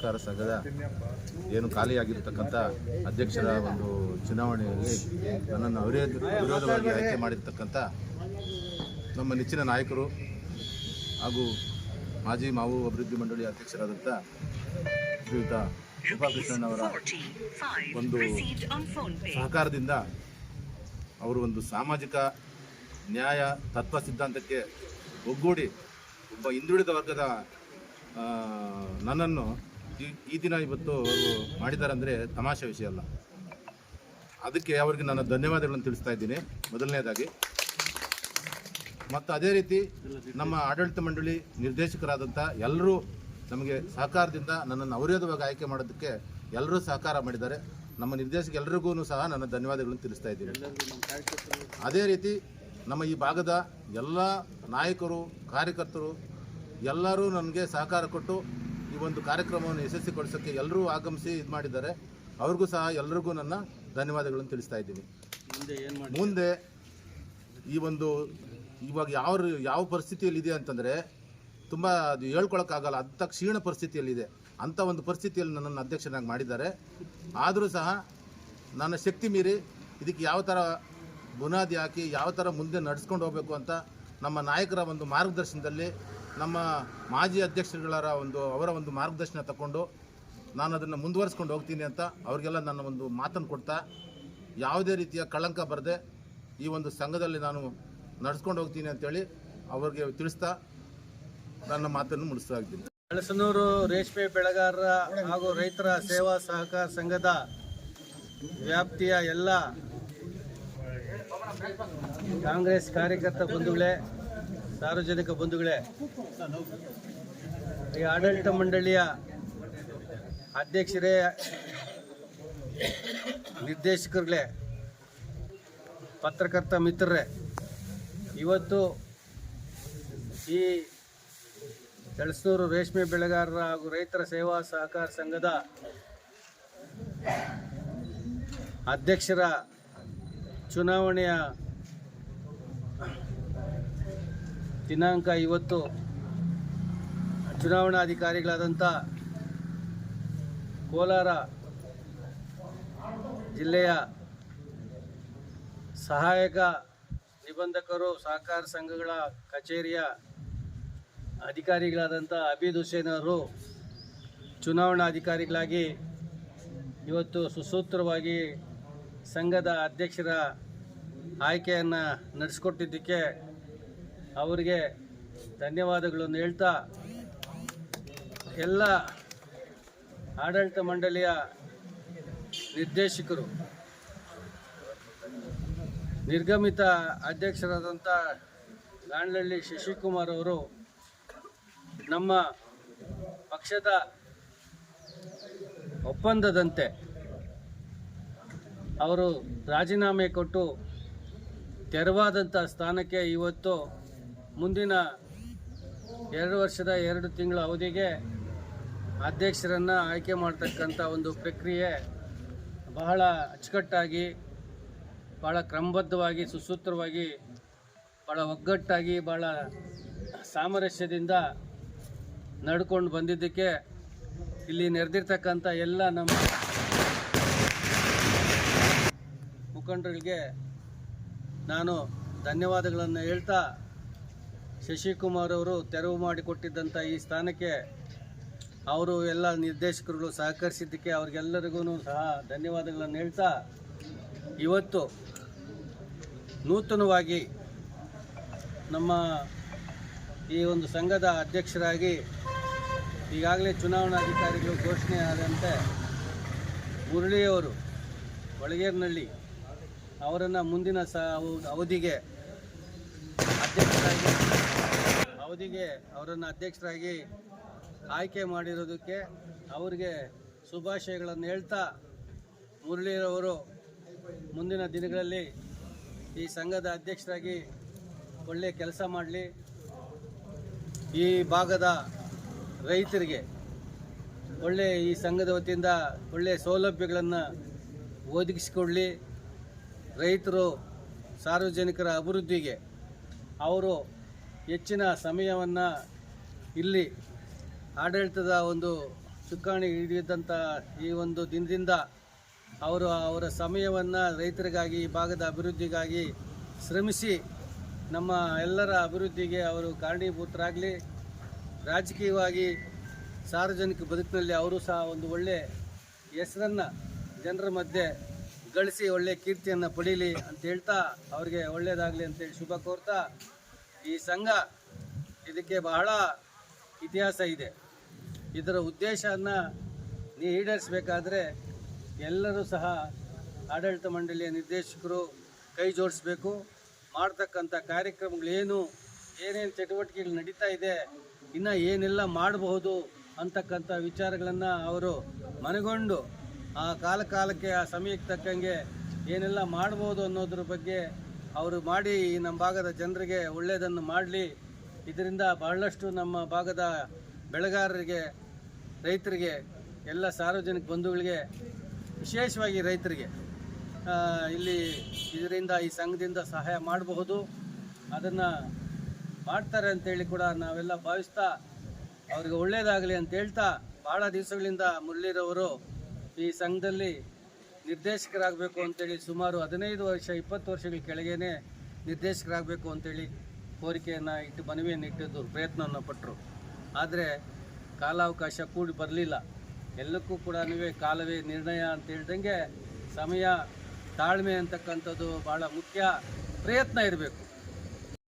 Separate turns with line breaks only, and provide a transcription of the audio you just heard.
ಸಹಕಾರ ಸಂಘದ ಏನು ಖಾಲಿಯಾಗಿರ್ತಕ್ಕಂಥ ಅಧ್ಯಕ್ಷರ ಒಂದು ಚುನಾವಣೆಯಲ್ಲಿ ನನ್ನನ್ನು ಅವಿರೋಧ ವಿರೋಧವಾಗಿ ಆಯ್ಕೆ ಮಾಡಿರ್ತಕ್ಕಂಥ ನಮ್ಮ ನೆಚ್ಚಿನ ನಾಯಕರು ಹಾಗೂ ಮಾಜಿ ಮಾವು ಅಭಿವೃದ್ಧಿ ಮಂಡಳಿ ಅಧ್ಯಕ್ಷರಾದಂಥ ಶ್ರೀಯುತ ಗೋಪಾಲಕೃಷ್ಣನವರ ಒಂದು ಸಹಕಾರದಿಂದ ಅವರು ಒಂದು ಸಾಮಾಜಿಕ ನ್ಯಾಯ ತತ್ವ ಸಿದ್ಧಾಂತಕ್ಕೆ ಒಗ್ಗೂಡಿ ಒಬ್ಬ ಹಿಂದುಳಿದ ವರ್ಗದ ನನ್ನನ್ನು ಈ- ದಿನ ಇವತ್ತು ಅವರು ಮಾಡಿದ್ದಾರೆ ಅಂದರೆ ತಮಾಷೆ ವಿಷಯ ಅಲ್ಲ. ಅದಕ್ಕೆ ಅವರಿಗೆ ನಾನು ಧನ್ಯವಾದಗಳನ್ನು ತಿಳಿಸ್ತಾ ಇದ್ದೀನಿ. ಮೊದಲನೇದಾಗಿ, ಮತ್ತು ಅದೇ ರೀತಿ ನಮ್ಮ ಆಡಳಿತ ಮಂಡಳಿ ನಿರ್ದೇಶಕರಾದಂಥ ಎಲ್ಲರೂ ನಮಗೆ ಸಹಕಾರದಿಂದ ನನ್ನನ್ನು ಅವರೇದವಾಗಿ ಆಯ್ಕೆ ಮಾಡೋದಕ್ಕೆ ಎಲ್ಲರೂ ಸಹಕಾರ ಮಾಡಿದ್ದಾರೆ. ನಮ್ಮ ನಿರ್ದೇಶಕ ಎಲ್ರಿಗೂ ಸಹ ನನ್ನ ಧನ್ಯವಾದಗಳನ್ನು ತಿಳಿಸ್ತಾ ಇದ್ದೀನಿ. ಅದೇ ರೀತಿ ನಮ್ಮ ಈ ಭಾಗದ ಎಲ್ಲ ನಾಯಕರು, ಕಾರ್ಯಕರ್ತರು ಎಲ್ಲರೂ ನನಗೆ ಸಹಕಾರ ಕೊಟ್ಟು ಈ ಒಂದು ಕಾರ್ಯಕ್ರಮವನ್ನು ಯಶಸ್ವಿಗೊಳಿಸೋಕ್ಕೆ ಎಲ್ಲರೂ ಆಗಮಿಸಿ ಇದು ಮಾಡಿದ್ದಾರೆ. ಅವ್ರಿಗೂ ಸಹ ಎಲ್ಲರಿಗೂ ನನ್ನ ಧನ್ಯವಾದಗಳನ್ನು ತಿಳಿಸ್ತಾ ಇದ್ದೀನಿ ಮುಂದೆ ಈ ಒಂದು ಇವಾಗ ಯಾವ ಯಾವ ಪರಿಸ್ಥಿತಿಯಲ್ಲಿದೆ ಅಂತಂದರೆ ತುಂಬ ಅದು ಹೇಳ್ಕೊಳಕ್ಕಾಗಲ್ಲ ಅಂಥ ಕ್ಷೀಣ ಪರಿಸ್ಥಿತಿಯಲ್ಲಿದೆ. ಅಂಥ ಒಂದು ಪರಿಸ್ಥಿತಿಯಲ್ಲಿ ನನ್ನನ್ನು ಅಧ್ಯಕ್ಷನಾಗಿ ಮಾಡಿದ್ದಾರೆ. ಆದರೂ ಸಹ ನನ್ನ ಶಕ್ತಿ ಮೀರಿ ಇದಕ್ಕೆ ಯಾವ ಥರ ಬುನಾದಿ ಹಾಕಿ ಯಾವ ಥರ ಮುಂದೆ ನಡೆಸ್ಕೊಂಡು ಹೋಗಬೇಕು ಅಂತ ನಮ್ಮ ನಾಯಕರ ಒಂದು ಮಾರ್ಗದರ್ಶನದಲ್ಲಿ ನಮ್ಮ ಮಾಜಿ ಅಧ್ಯಕ್ಷರುಗಳ ಒಂದು, ಅವರ ಒಂದು ಮಾರ್ಗದರ್ಶನ ತಗೊಂಡು ನಾನು ಅದನ್ನು ಮುಂದುವರಿಸ್ಕೊಂಡು ಹೋಗ್ತೀನಿ ಅಂತ ಅವ್ರಿಗೆಲ್ಲ ನನ್ನ ಒಂದು ಮಾತನ್ನು ಕೊಡ್ತಾ, ಯಾವುದೇ ರೀತಿಯ ಕಳಂಕ ಬರದೆ ಈ ಒಂದು ಸಂಘದಲ್ಲಿ ನಾನು ನಡೆಸ್ಕೊಂಡು ಹೋಗ್ತೀನಿ ಅಂತೇಳಿ ಅವ್ರಿಗೆ ತಿಳಿಸ್ತಾ ನನ್ನ ಮಾತನ್ನು ಮುಗಿಸ್ತಾ ಇದ್ದೀನಿ.
ಹಳಸನೂರು ರೇಷ್ಮೆ ಬೆಳೆಗಾರರ ಹಾಗೂ ರೈತರ ಸೇವಾ ಸಹಕಾರ ಸಂಘದ ವ್ಯಾಪ್ತಿಯ ಎಲ್ಲ ಕಾಂಗ್ರೆಸ್ ಕಾರ್ಯಕರ್ತ ಬಂಧುಗಳೇ ಸಾರ್ವಜನಿಕ ಬಂಧುಗಳೇ, ಈ ಆಡಳಿತ ಮಂಡಳಿಯ ಅಧ್ಯಕ್ಷರೇ, ನಿರ್ದೇಶಕರುಗಳೇ, ಪತ್ರಕರ್ತ ಮಿತ್ರರೇ, ಇವತ್ತು ಈ ಬೆಳಸೂರು ರೇಷ್ಮೆ ಬೆಳೆಗಾರರ ಹಾಗೂ ರೈತರ ಸೇವಾ ಸಹಕಾರ ಸಂಘದ ಅಧ್ಯಕ್ಷರ ಚುನಾವಣೆಯ ದಿನಾಂಕ ಇವತ್ತು ಚುನಾವಣಾಧಿಕಾರಿಗಳಾದಂಥ ಕೋಲಾರ ಜಿಲ್ಲೆಯ ಸಹಾಯಕ ನಿಬಂಧಕರು, ಸಹಕಾರ ಸಂಘಗಳ ಕಚೇರಿಯ ಅಧಿಕಾರಿಗಳಾದಂಥ ಅಬೀದ್ ಹುಸೇನ್ ಅವರು ಚುನಾವಣಾಧಿಕಾರಿಗಳಾಗಿ ಇವತ್ತು ಸುಸೂತ್ರವಾಗಿ ಸಂಘದ ಅಧ್ಯಕ್ಷರ ಆಯ್ಕೆಯನ್ನು ನಡೆಸ್ಕೊಟ್ಟಿದ್ದಕ್ಕೆ ಅವರಿಗೆ ಧನ್ಯವಾದಗಳನ್ನು ಹೇಳ್ತಾ ಎಲ್ಲ ಆಡಳಿತ ಮಂಡಳಿಯ ನಿರ್ದೇಶಕರು, ನಿರ್ಗಮಿತ ಅಧ್ಯಕ್ಷರಾದಂಥ ಗಾಂಡ್ಲಹಳ್ಳಿ ಶಶಿಕುಮಾರ್ ಅವರು ನಮ್ಮ ಪಕ್ಷದ ಒಪ್ಪಂದದಂತೆ ಅವರು ರಾಜೀನಾಮೆ ಕೊಟ್ಟು ತೆರವಾದಂಥ ಸ್ಥಾನಕ್ಕೆ ಇವತ್ತು ಮುಂದಿನ ಎರಡು ವರ್ಷದ ಎರಡು ತಿಂಗಳ ಅವಧಿಗೆ ಅಧ್ಯಕ್ಷರನ್ನು ಆಯ್ಕೆ ಮಾಡ್ತಕ್ಕಂಥ ಒಂದು ಪ್ರಕ್ರಿಯೆ ಬಹಳ ಅಚ್ಚುಕಟ್ಟಾಗಿ ಭಾಳ ಕ್ರಮಬದ್ಧವಾಗಿ, ಸುಸೂತ್ರವಾಗಿ ಭಾಳ ಒಗ್ಗಟ್ಟಾಗಿ ಭಾಳ ಸಾಮರಸ್ಯದಿಂದ ನಡ್ಕೊಂಡು ಬಂದಿದ್ದಕ್ಕೆ ಇಲ್ಲಿ ನೆರೆದಿರ್ತಕ್ಕಂಥ ಎಲ್ಲ ನಮ್ಮ ಮುಖಂಡರಿಗೆ ನಾನು ಧನ್ಯವಾದಗಳನ್ನು ಹೇಳ್ತಾ ಶಶಿಕುಮಾರ್ ಅವರು ತೆರವು ಮಾಡಿಕೊಟ್ಟಿದ್ದಂಥ ಈ ಸ್ಥಾನಕ್ಕೆ ಅವರು ಎಲ್ಲ ನಿರ್ದೇಶಕರುಗಳು ಸಹಕರಿಸಿದ್ದಕ್ಕೆ ಅವ್ರಿಗೆಲ್ಲರಿಗೂ ಸಹ ಧನ್ಯವಾದಗಳನ್ನು ಹೇಳ್ತಾ ಇವತ್ತು ನೂತನವಾಗಿ ನಮ್ಮ ಈ ಒಂದು ಸಂಘದ ಅಧ್ಯಕ್ಷರಾಗಿ ಈಗಾಗಲೇ ಚುನಾವಣಾಧಿಕಾರಿಗಳು ಘೋಷಣೆ ಆದಂತೆ ಮುರಳಿಯವರು ಒಳಗೇರ್ನಳ್ಳಿ ಅವರನ್ನು ಮುಂದಿನ ಸ ಅವ- ಅವಧಿಗೆ ಅಧ್ಯಕ್ಷರಾಗಿ ಅವಧಿಗೆ ಅವರನ್ನು ಅಧ್ಯಕ್ಷರಾಗಿ ಆಯ್ಕೆ ಮಾಡಿರೋದಕ್ಕೆ ಅವರಿಗೆ ಶುಭಾಶಯಗಳನ್ನು ಹೇಳ್ತಾ ಮುರಳೀರವರು ಮುಂದಿನ ದಿನಗಳಲ್ಲಿ ಈ ಸಂಘದ ಅಧ್ಯಕ್ಷರಾಗಿ ಒಳ್ಳೆಯ ಕೆಲಸ ಮಾಡಲಿ. ಈ ಭಾಗದ ರೈತರಿಗೆ ಒಳ್ಳೆ ಈ ಸಂಘದ ವತಿಯಿಂದ ಒಳ್ಳೆಯ ಸೌಲಭ್ಯಗಳನ್ನು ಒದಗಿಸಿಕೊಡಲಿ ರೈತರು ಸಾರ್ವಜನಿಕರ ಅಭಿವೃದ್ಧಿಗೆ ಅವರು ಹೆಚ್ಚಿನ ಸಮಯವನ್ನು ಇಲ್ಲಿ ಆಡಳಿತದ ಒಂದು ಚುಕ್ಕಾಣಿ ಹಿಡಿದಂಥ ಈ ಒಂದು ದಿನದಿಂದ ಅವರು ಅವರ ಸಮಯವನ್ನು ರೈತರಿಗಾಗಿ, ಈ ಭಾಗದ ಅಭಿವೃದ್ಧಿಗಾಗಿ ಶ್ರಮಿಸಿ ನಮ್ಮ ಎಲ್ಲರ ಅಭಿವೃದ್ಧಿಗೆ ಅವರು ಕಾರಣೀಭೂತರಾಗಲಿ. ರಾಜಕೀಯವಾಗಿ ಸಾರ್ವಜನಿಕ ಬದುಕಿನಲ್ಲಿ ಅವರು ಸಹ ಒಂದು ಒಳ್ಳೆ ಹೆಸರನ್ನು ಜನರ ಮಧ್ಯೆ ಗಳಿಸಿ ಒಳ್ಳೆ ಕೀರ್ತಿಯನ್ನು ಪಡೀಲಿ ಅಂತ ಹೇಳ್ತಾ, ಅವರಿಗೆ ಒಳ್ಳೆಯದಾಗಲಿ ಅಂತೇಳಿ ಶುಭ ಕೋರ್ತಾ ಈ ಸಂಘ ಇದಕ್ಕೆ ಬಹಳ ಇತಿಹಾಸ ಇದೆ. ಇದರ ಉದ್ದೇಶವನ್ನು ಈಡೇರಿಸಬೇಕಾದ್ರೆ ಎಲ್ಲರೂ ಸಹ ಆಡಳಿತ ಮಂಡಳಿಯ ನಿರ್ದೇಶಕರು ಕೈ ಜೋಡಿಸ್ಬೇಕು. ಮಾಡ್ತಕ್ಕಂಥ ಕಾರ್ಯಕ್ರಮಗಳೇನು, ಏನೇನು ಚಟುವಟಿಕೆಗಳು ನಡೀತಾ ಇದೆ, ಇನ್ನು ಏನೆಲ್ಲ ಮಾಡಬಹುದು ಅಂತಕ್ಕಂಥ ವಿಚಾರಗಳನ್ನು ಅವರು ಮನಗೊಂಡು ಆ ಕಾಲ ಕಾಲಕ್ಕೆ ಆ ಸಮಯಕ್ಕೆ ತಕ್ಕಂಗೆ ಏನೆಲ್ಲ ಮಾಡ್ಬೋದು ಅನ್ನೋದ್ರ ಬಗ್ಗೆ ಅವರು ಮಾಡಿ ನಮ್ಮ ಭಾಗದ ಜನರಿಗೆ ಒಳ್ಳೆಯದನ್ನು ಮಾಡಲಿ. ಇದರಿಂದ ಬಹಳಷ್ಟು ನಮ್ಮ ಭಾಗದ ಬೆಳೆಗಾರರಿಗೆ, ರೈತರಿಗೆ, ಎಲ್ಲ ಸಾರ್ವಜನಿಕ ಬಂಧುಗಳಿಗೆ, ವಿಶೇಷವಾಗಿ ರೈತರಿಗೆ ಇಲ್ಲಿ ಇದರಿಂದ ಈ ಸಂಘದಿಂದ ಸಹಾಯ ಮಾಡಬಹುದು. ಅದನ್ನು ಮಾಡ್ತಾರೆ ಅಂತೇಳಿ ಕೂಡ ನಾವೆಲ್ಲ ಭಾವಿಸ್ತಾ, ಅವ್ರಿಗೆ ಒಳ್ಳೆಯದಾಗಲಿ ಅಂತ ಹೇಳ್ತಾ ಭಾಳ ದಿವಸಗಳಿಂದ ಮುರಳೀರವರು ಈ ಸಂಘದಲ್ಲಿ ನಿರ್ದೇಶಕರಾಗಬೇಕು ಅಂತೇಳಿ ಸುಮಾರು ಹದಿನೈದು ವರ್ಷ, ಇಪ್ಪತ್ತು ವರ್ಷಗಳ ಕೆಳಗೇನೆ ನಿರ್ದೇಶಕರಾಗಬೇಕು ಅಂತೇಳಿ ಕೋರಿಕೆಯನ್ನು ಇಟ್ಟು, ಮನವಿಯನ್ನು ಇಟ್ಟಿದ್ದು ಪ್ರಯತ್ನವನ್ನು ಪಟ್ಟರು ಆದರೆ ಕಾಲಾವಕಾಶ ಕೂಡಿ ಬರಲಿಲ್ಲ. ಎಲ್ಲಕ್ಕೂ ಕೂಡ ಕಾಲವೇ ನಿರ್ಣಯ ಅಂತ ಹೇಳ್ದಂಗೆ ಸಮಯ ತಾಳ್ಮೆ ಅಂತಕ್ಕಂಥದ್ದು ಭಾಳ ಮುಖ್ಯ ಪ್ರಯತ್ನ ಇರಬೇಕು.